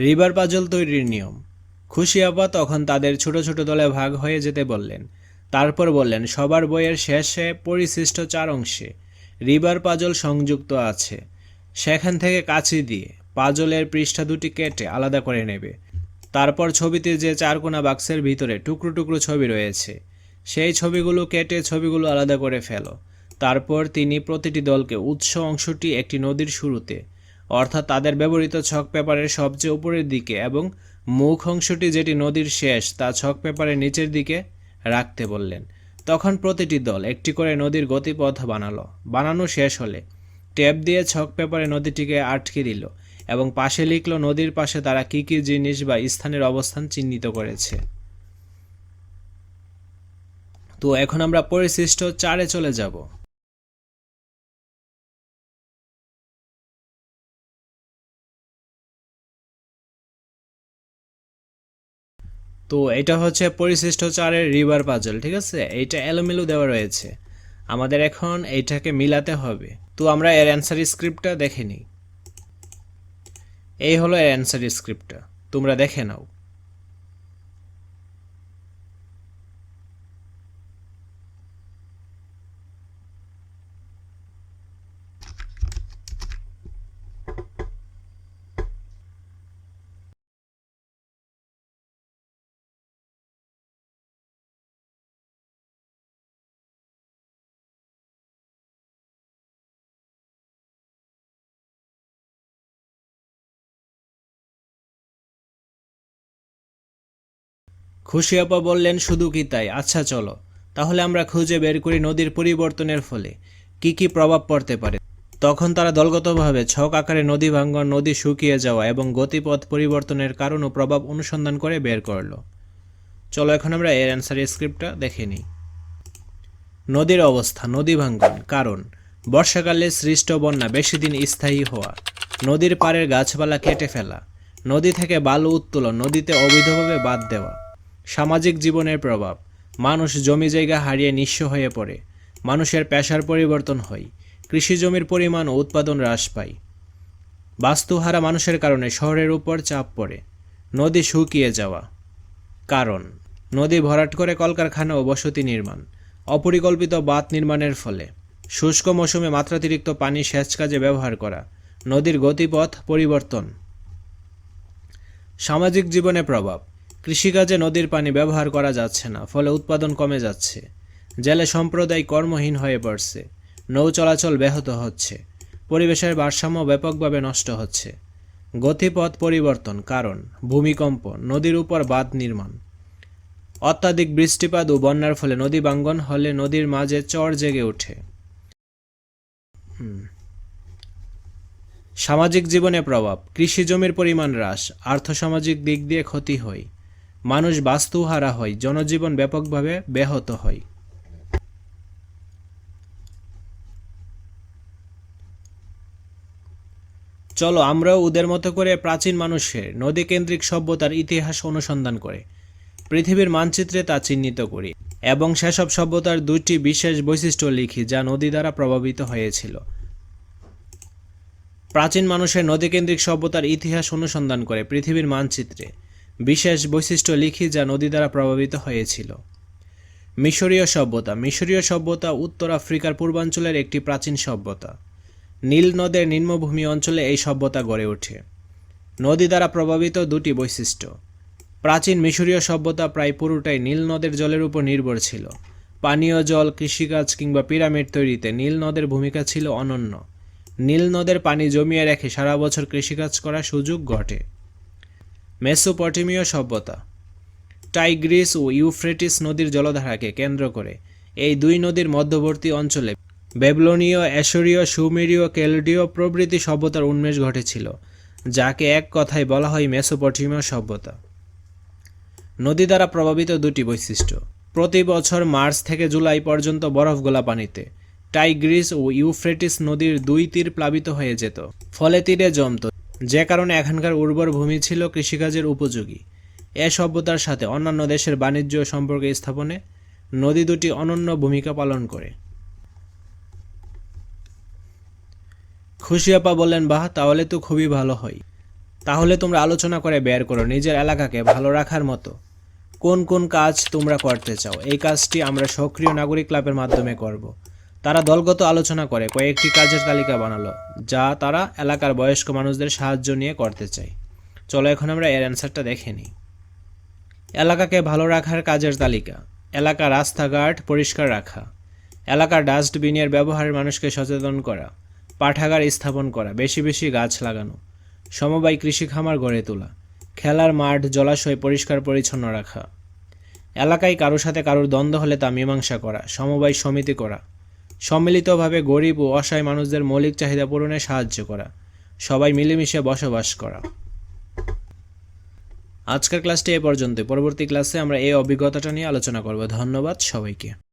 River puzzle তৈরির নিয়ম। খুশি আপা তখন তাদের ছোট ছোট দলে ভাগ হয়ে যেতে বললেন। তারপর বললেন, সবার বইয়ের শেষে পরিশিষ্ট চার অংশে রিভার পাজল সংযুক্ত আছে। সেখান থেকে কাছি দিয়ে পাজলের পৃষ্ঠা দুটি কেটে আলাদা করে নেবে। তারপর ছবিতে যে চারকোনা বাক্সের ভিতরে টুকরো টুকরো ছবি রয়েছে, সেই ছবিগুলো কেটে ছবিগুলো আলাদা করে ফেলো। তারপর তিনি প্রতিটি দলকে উৎস অংশটি একটি নদীর শুরুতে অর্থাৎ তাদের ব্যবহৃত ছক পেপারের সবচেয়ে উপরের দিকে এবং মুখ অংশটি যেটি নদীর শেষ, তা ছক পেপারের নিচের দিকে রাখতে বললেন। তখন প্রতিটি দল একটি করে নদীর গতিপথ বানালো। বানানো শেষ হলে ট্যাপ দিয়ে ছক পেপারে নদীটিকে আটকে দিল এবং পাশে লিখল নদীর পাশে তারা কী কী জিনিস বা স্থানের অবস্থান চিহ্নিত করেছে। তো এখন আমরা পরিশিষ্ট চারে চলে যাব। তো এটা হচ্ছে পরিশিষ্ট চারের রিভার পাজল ঠিক আছে? এইটা এলোমেলো দেওয়া রয়েছে। আমাদের এখন এইটাকে মিলাতে হবে। তো আমরা এর অ্যান্সার স্ক্রিপ্টটা দেখে নিই। এই হলো এর অ্যান্সার স্ক্রিপ্টটা তোমরা দেখে নাও। খুশি আপা বললেন, শুধু কি তাই? আচ্ছা চলো। তাহলে আমরা খুঁজে বের করি নদীর পরিবর্তনের ফলে। কি কি প্রভাব পড়তে পারে? তখন তারা দলগতভাবে ছক আকারে নদী ভাঙ্গন, নদী শুকিয়ে যাওয়া এবং গতিপথ পরিবর্তনের কারণ ও প্রভাব অনুসন্ধান করে বের করল। চলো, এখন আমরা এর অ্যান্সার স্ক্রিপ্টটা দেখে নিই। নদীর অবস্থা, নদী ভাঙ্গন, কারণ। বর্ষাকালে সৃষ্ট বন্যা বেশি দিন স্থায়ী হওয়া। নদীর পাড়ের গাছপালা কেটে ফেলা। নদী থেকে বালু উত্তোলন, নদীতে অবৈধভাবে বাদ দেওয়া। সামাজিক জীবনের প্রভাব। মানুষ জমি জায়গা হারিয়ে নিঃস্ব হয়ে পড়ে। মানুষের পেশার পরিবর্তন হয়। কৃষি জমির পরিমাণ ও উৎপাদন হ্রাস পায়। বাস্তুহারা মানুষের কারণে শহরের উপর চাপ পড়ে। নদী শুকিয়ে যাওয়া। কারণ, নদী ভরাট করে কলকারখানা ও বসতি নির্মাণ। অপরিকল্পিত বাঁধ নির্মাণের ফলে। শুষ্ক মৌসুমে মাত্রাতিরিক্ত পানি সেচ কাজে ব্যবহার করা। নদীর গতিপথ পরিবর্তন। সামাজিক জীবনে প্রভাব। কৃষিকাজে নদীর পানি ব্যবহার করা যাচ্ছে না, ফলে উৎপাদন কমে যাচ্ছে। জেলে সম্প্রদায় কর্মহীন হয়ে পড়ছে, নৌ চলাচল ব্যাহত হচ্ছে, পরিবেশের ভারসাম্য ব্যাপকভাবে নষ্ট হচ্ছে। গতিপথ পরিবর্তন, কারণ ভূমিকম্প, নদীর উপর বাঁধ নির্মাণ। অত্যাধিক বৃষ্টিপাত ও বন্যার ফলে নদী বাঙ্গন হলে নদীর মাঝে চর জেগে ওঠে। সামাজিক জীবনে প্রভাব, কৃষি জমির পরিমাণ হ্রাস, আর্থসামাজিক দিক দিয়ে ক্ষতি হয়। মানুষ বাস্তুহারা হয়, জনজীবন ব্যাপকভাবে ব্যাহত হয়। চলো আমরাও ওদের মতো করে প্রাচীন মানুষের, নদীকেন্দ্রিক সভ্যতার ইতিহাস অনুসন্ধান করে। পৃথিবীর মানচিত্রে তা চিহ্নিত করি এবং সেসব সভ্যতার দুটি বিশেষ বৈশিষ্ট্য লিখি যা নদী দ্বারা প্রভাবিত হয়েছিল। প্রাচীন মানুষের নদীকেন্দ্রিক সভ্যতার ইতিহাস অনুসন্ধান করে পৃথিবীর মানচিত্রে। বিশেষ বৈশিষ্ট্য লিখি যা নদী দ্বারা প্রভাবিত হয়েছিল। মিশরীয় সভ্যতা। মিশরীয় সভ্যতা উত্তর আফ্রিকার পূর্বাঞ্চলের একটি প্রাচীন সভ্যতা। নীল নদের নিম্নভূমি অঞ্চলে এই সভ্যতা গড়ে ওঠে। নদী দ্বারা প্রভাবিত দুটি বৈশিষ্ট্য। প্রাচীন মিশরীয় সভ্যতা প্রায় পুরোটাই নীল নদের জলের উপর নির্ভর ছিল। পানীয় জল, কৃষিকাজ কিংবা পিরামিড তৈরিতে নীল নদের ভূমিকা ছিল অনন্য। নীল নদের পানি জমিয়ে রেখে সারা বছর কৃষিকাজ করার সুযোগ ঘটে। মেসোপটেমীয় সভ্যতা। টাইগ্রিস ও ইউফ্রেটিস নদীর জলধারাকে কেন্দ্র করে এই দুই নদীর মধ্যবর্তী অঞ্চলে বেবলনীয়, অ্যাশরীয়, সুমেরীয়, কেলডীয় প্রভৃতি সভ্যতার উন্মেষ ঘটেছিল, যাকে এক কথায় বলা হয় মেসোপটেমীয় সভ্যতা। নদী দ্বারা প্রভাবিত দুটি বৈশিষ্ট্য। প্রতি বছর মার্চ থেকে জুলাই পর্যন্ত বরফ গোলা পানিতে টাইগ্রিস ও ইউফ্রেটিস নদীর দুই তীর প্লাবিত হয়ে যেত, ফলে তীরে জমত যে কারণে এখানকার উর্বর ভূমি ছিল কৃষিকাজের উপযোগী। এ সভ্যতার সাথে অন্যান্য দেশের বাণিজ্য সম্পর্ক স্থাপনে নদী দুটি অনন্য ভূমিকা পালন করে। খুশি আপা বললেন, বাহ, তাহলে তো খুবই ভালো হয়। তাহলে তোমরা আলোচনা করে বের করো, নিজের এলাকাকে ভালো রাখার মতো। কোন কোন কাজ তোমরা করতে চাও? এই কাজটি আমরা সক্রিয় নাগরিক ক্লাবের মাধ্যমে করব। তারা দলগত আলোচনা করে, কয়েকটি কাজের তালিকা বানালো, যা তারা এলাকার বয়স্ক মানুষদের সাহায্য নিয়ে করতে চায়। চলো এখন আমরা এর অ্যান্সারটা দেখে নিই। এলাকাকে ভালো রাখার কাজের তালিকা, এলাকা রাস্তাঘাট পরিষ্কার রাখা এলাকার ডাস্টবিনের ব্যবহারে মানুষকে সচেতন করা, পাঠাগার স্থাপন করা, বেশি বেশি গাছ লাগানো, সমবায় কৃষি খামার গড়ে তোলা, খেলার মাঠ, জলাশয় পরিষ্কার পরিচ্ছন্ন রাখা। এলাকায় কারোর সাথে কারোর দ্বন্দ্ব হলে তা মীমাংসা করা, সমবায় সমিতি করা সম্মিলিতভাবে গরিব ও অসহায় মানুষদের মৌলিক চাহিদা পূরণে সাহায্য করা। সবাই মিলেমিশে বসবাস করা। আজকের ক্লাসটি এ পর্যন্ত পরবর্তী ক্লাসে আমরা এই অভিজ্ঞতাটা নিয়ে আলোচনা করব। ধন্যবাদ সবাইকে।